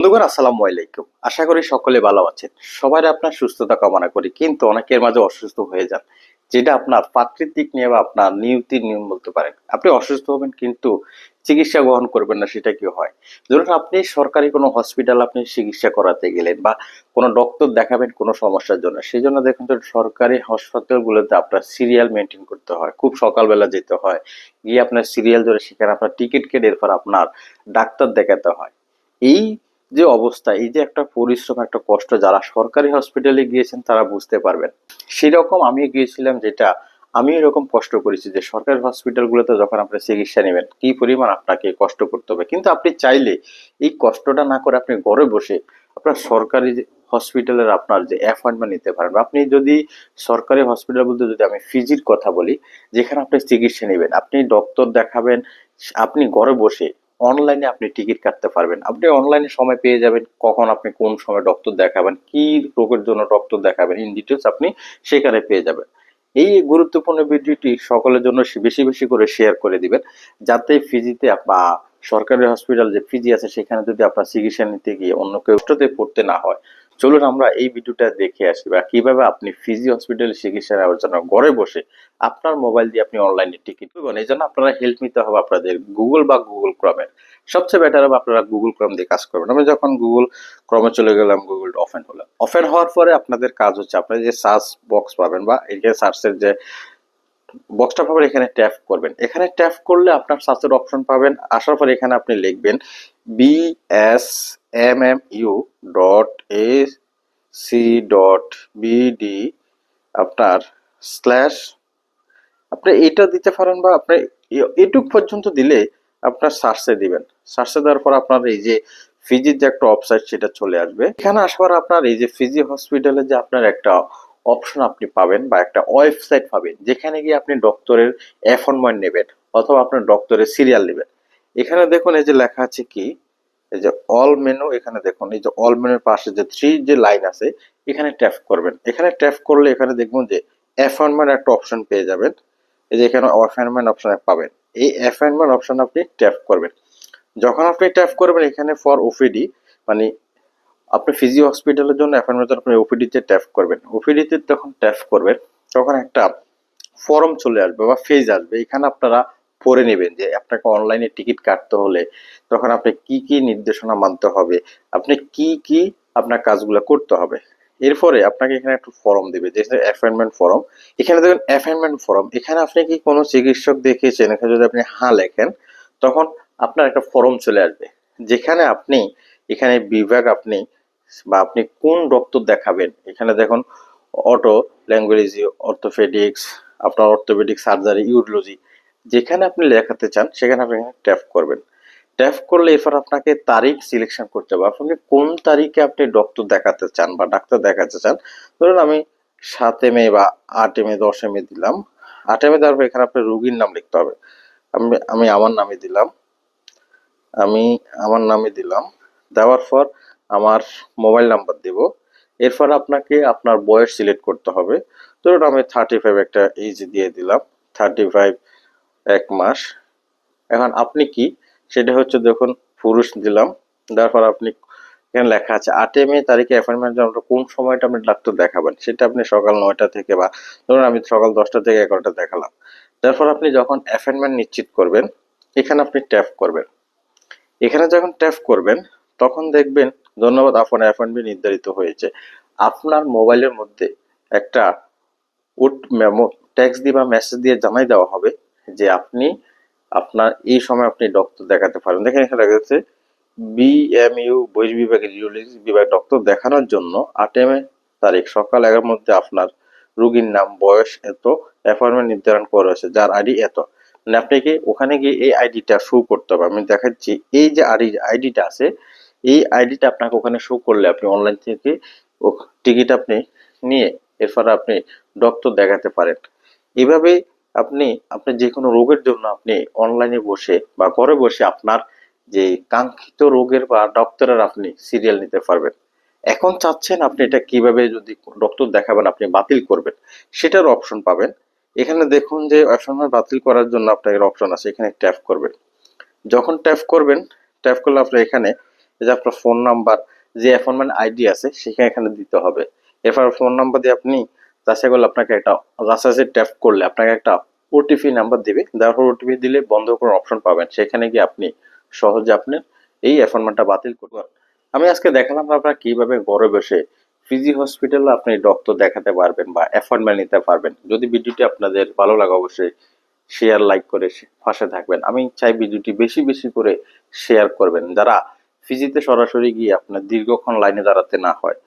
বন্ধুগণ, আসসালামু আলাইকুম। আশা করি সকলে ভালো আছেন। সবাই আপনার সুস্থতা কামনা করি, কিন্তু অনেকের মাঝে অসুস্থ হয়ে যান, যেটা আপনার প্রাকৃতিক নিয়ম বা আপনার নিয়তির নিয়ম বলতে পারেন। আপনি অসুস্থ হবেন, কিন্তু চিকিৎসা গ্রহণ করবেন না, সেটা কি হয়? ধরুন আপনি সরকারি কোনো হসপিটাল আপনি চিকিৎসা করাতে গেলেন বা কোনো ডক্টর দেখাবেন কোনো সমস্যার জন্য সেই জন্য দেখুন তো সরকারি হাসপাতালগুলোতে আপনার সিরিয়াল মেনটেন করতে হয়। খুব সকালবেলা যেতে হয়, গিয়ে আপনার সিরিয়াল ধরে সেখানে আপনার টিকিট কেটে এরপর আপনার ডাক্তার দেখাতে হয়। এই যে অবস্থা, এই যে একটা পরিশ্রম, একটা কষ্ট যারা সরকারি হসপিটালে গিয়েছেন তারা বুঝতে পারবেন। সেরকম আমি গিয়েছিলাম যেটা আমি এরকম কষ্ট করেছি যে সরকারি হসপিটালগুলোতে যখন আপনি চিকিৎসা নেবেন, কি পরিমাণ আপনাকে কষ্ট করতে হবে? কিন্তু আপনি চাইলে এই কষ্টটা না করে আপনি ঘরে বসে আপনার সরকারি হসপিটালের আপনার যে অ্যাপয়েন্টমেন্ট নিতে পারেন। আপনি যদি সরকারি হসপিটাল বলতে যদি আমি ফিজির কথা বলি, যেখানে আপনি চিকিৎসা নেবেন, আপনি ডক্টর দেখাবেন, আপনি ঘরে বসে অনলাইনে আপনি টিকিট কাটতে পারবেন। আপনি অনলাইনে সময় পেয়ে যাবেন, কখন আপনি কোন সময় ডক্টর দেখাবেন, কি রোগের জন্য ডক্টর দেখাবেন ইন ডিটেলস আপনি সেখানে পেয়ে যাবেন। এই গুরুত্বপূর্ণ ভিডিওটি সকলের জন্য বেশি বেশি করে শেয়ার করে দিবেন, যাতে ফিজিতে বা সরকারি হসপিটাল যে ফিজি আছে, সেখানে যদি আপনার চিকিৎসা নিতে গিয়ে অন্য কেউ পড়তে না হয় চলুন আমরা এই ভিডিওটা দেখে আসি বা কীভাবে আপনি ফিজি হসপিটালে চিকিৎসা নেওয়ার জন্য ঘরে বসে আপনার মোবাইল দিয়ে আপনি অনলাইনে টিকিট করবেন এই জন্য আপনারা হেল্প নিতে হবে আপনাদের গুগল বা গুগল ক্রমের সবচেয়ে বেটার হবে আপনারা গুগল ক্রম দিয়ে কাজ করবেন। আমি যখন গুগল ক্রমে চলে গেলাম গুগল ওপেন হলো। ওপেন হওয়ার পরে আপনাদের কাজ হচ্ছে, আপনারা যে সার্চ বক্স পাবেন বা এখানে সার্চের যে বক্সটা পাবেন এখানে ট্যাপ করবেন। এখানে ট্যাপ করলে আপনার সার্চের অপশন পাবেন। আসার পরে এখানে আপনি লিখবেন B S M M U dot A C dot BD আপনার স্ল্যাশ আপনি এটা দিতে পারেন বা আপনি এটুক পর্যন্ত দিলে আপনার সার্চে দিবেন। সার্চে দেওয়ার পর আপনার এই যে ফিজির যে একটা ওয়েবসাইট সেটা চলে আসবে। এখানে আসার আপনার এই যে ফিজি হসপিটালে যে আপনার একটা অপশন আপনি পাবেন বা একটা ওয়েবসাইট পাবেন, যেখানে গিয়ে আপনি ডক্টরের অ্যাপয়েন্টমেন্ট নেবেন অথবা আপনার ডক্টরের সিরিয়াল নেবেন। এখানে দেখুন এই যে লেখা আছে কি? এই যে অল মেনু এখানে দেখুন, এই যে অল মেনুর পাশে যে থ্রি যে লাইন আছে, এখানে ট্যাপ করবেন। এখানে ট্যাপ করলে এখানে দেখবেন যে অ্যাপয়েন্টমেন্ট একটা অপশন পেয়ে যাবেন। এই যে এখানে অ্যাপয়েন্টমেন্ট অপশন পাবেন। এই অ্যাপয়েন্টমেন্ট অপশন আপনি ট্যাপ করবেন। যখন আপনি ট্যাপ করবেন এখানে ফর ওপিডি মানে আপনি ফিজিও হসপিটালের জন্য অ্যাপয়েন্টমেন্ট আপনি ওপিডিতে ট্যাপ করবেন। ওপিডিতে তখন ট্যাপ করবেন, তখন একটা ফর্ম চলে আসবে বা ফেজ আসবে। এখানে আপনারা পড়ে নেবেন যে আপনাকে অনলাইনে টিকিট কাটতে হলে তখন আপনি কি কি নির্দেশনা মানতে হবে, আপনি কি কি আপনার কাজগুলো করতে হবে। এরপরে আপনাকে এখানে একটু ফর্ম দেবে, যে অ্যাপয়েন্টমেন্ট ফর্ম এখানে দেখবেন অ্যাপয়েন্টমেন্ট ফর্ম এখানে আপনি কি কোনো চিকিৎসক দেখিয়েছেন? এখানে যদি আপনি হ্যাঁ লেখেন, তখন আপনার একটা ফর্ম চলে আসবে। যেখানে আপনি, এখানে বিভাগ আপনি বা আপনি কোন ডক্টর দেখাবেন? এখানে দেখুন, অটো, ল্যাঙ্গুয়েজি, অর্থোপেডিক্স, আপনার অর্থোপেডিক সার্জারি, ইউরোলজি, যেখানে আপনি লেখাতে চান, সেখানে আপনি এখানে ট্যাপ করবেন। ট্যাপ করলে এরপর আপনাকে তারিখ সিলেকশন করতে হবে। আপনি কোন তারিখে আপনি ডক্টর দেখাতে চান বা ডাক্তার দেখাতে চান? ধরুন আমি সাতে মে বা আটে মে দশে মে দিলাম। আটে মে দেওয়ার পর এখানে আপনার রুগীর নাম লিখতে হবে। আমি আমি আমার নামে দিলাম। আমি আমার নামে দিলাম। দেওয়ার পর আমার মোবাইল নাম্বার দেব। এরপর আপনাকে আপনার বয়স সিলেক্ট করতে হবে। ধরুন আমি থার্টি ফাইভ একটা এজ দিয়ে দিলাম থার্টি ফাইভ এক মাস। এখন আপনি কি? সেটা হচ্ছে দেখুন, পুরুষ দিলাম। তারপর আপনি, এখানে লেখা আছে, আটই মে তারিখে অ্যাপয়েন্টমেন্ট জন্য কোন সময়টা আপনি ডাক্তার দেখাবেন? সেটা আপনি সকাল নয়টা থেকে বা, ধরুন আমি সকাল দশটা থেকে এগারোটা দেখালাম। তারপর আপনি যখন অ্যাপয়েন্টমেন্ট নিশ্চিত করবেন, এখানে আপনি ট্যাপ করবেন। এখানে যখন ট্যাপ করবেন তখন দেখবেন, ধন্যবাদ আপনার অ্যাপয়েন্টমেন্ট নির্ধারিত হয়েছে। আপনার মোবাইলের মধ্যে একটা উট মেমো ট্যাক্স দিয়ে বা মেসেজ দিয়ে জানাই দেওয়া হবে যে আপনি, আপনার এই সময় আপনি ডক্টর দেখাতে পারেন। দেখেন এখানে দেখা যাচ্ছে বিএমইউ বহির বিভাগে জিওলজি বিভাগ ডক্টর দেখানোর জন্য আটই মে তারিখ, সকাল এগারোর মধ্যে আপনার রুগীর নাম, বয়স এত অ্যাপয়েন্টমেন্ট নির্ধারণ করা হয়েছে, যার আইডি এত। মানে আপনাকে ওখানে গিয়ে এই আইডিটা শো করতে হবে। আমি দেখাচ্ছি, এই যে আইডি আইডিটা আছে এই আইডিটা আপনাকে ওখানে শো করলে আপনি অনলাইন থেকে টিকিট আপনি নিয়ে এরপর আপনি ডক্টর দেখাতে পারেন। এভাবে আপনি আপনি যে কোনো রোগের জন্য আপনি অনলাইনে বসে বা ঘরে বসে আপনার যে কাঙ্ক্ষিত রোগের বা ডক্টরের আপনি সিরিয়াল নিতে পারবেন। এখন চাচ্ছেন আপনি এটা কীভাবে যদি ডক্টর দেখাবেন, আপনি বাতিল করবেন, সেটার অপশন পাবেন। এখানে দেখুন যে অপশন বাতিল করার জন্য আপনার অপশন আছে, এখানে ট্যাপ করবেন। যখন ট্যাপ করবেন ট্যাপ করলে আপনার এখানে এই আপনার ফোন নাম্বার যে অ্যাপয়েন্টমেন্ট আইডি আছে, সেখানে এখানে দিতে হবে। এরপর ফোন নাম্বার দিয়ে আপনি যাচাই করলে আপনাকে একটা, যাচাই ট্যাপ করলে আপনাকে একটা ওটিপি নাম্বার দিবে। দেওয়ার পর ওটিপি দিলে বন্ধ করার অপশন পাবেন। সেখানে গিয়ে আপনি সহজে আপনি এই অ্যাপয়েন্টমেন্টটা বাতিল করবেন আমি আজকে দেখালাম আপনারা কীভাবে ঘরে বসে ফিজি হসপিটালে আপনি ডক্টর দেখাতে পারবেন বা অ্যাপয়েন্টমেন্ট নিতে পারবেন। যদি ভিডিওটি আপনাদের ভালো লাগে, অবশ্যই শেয়ার লাইক করে পাশে থাকবেন। আমি চাই ভিডিওটি বেশি বেশি করে শেয়ার করবেন। যারা ফিজিতে সরাসরি গিয়ে আপনার দীর্ঘক্ষণ লাইনে দাঁড়াতে না হয়।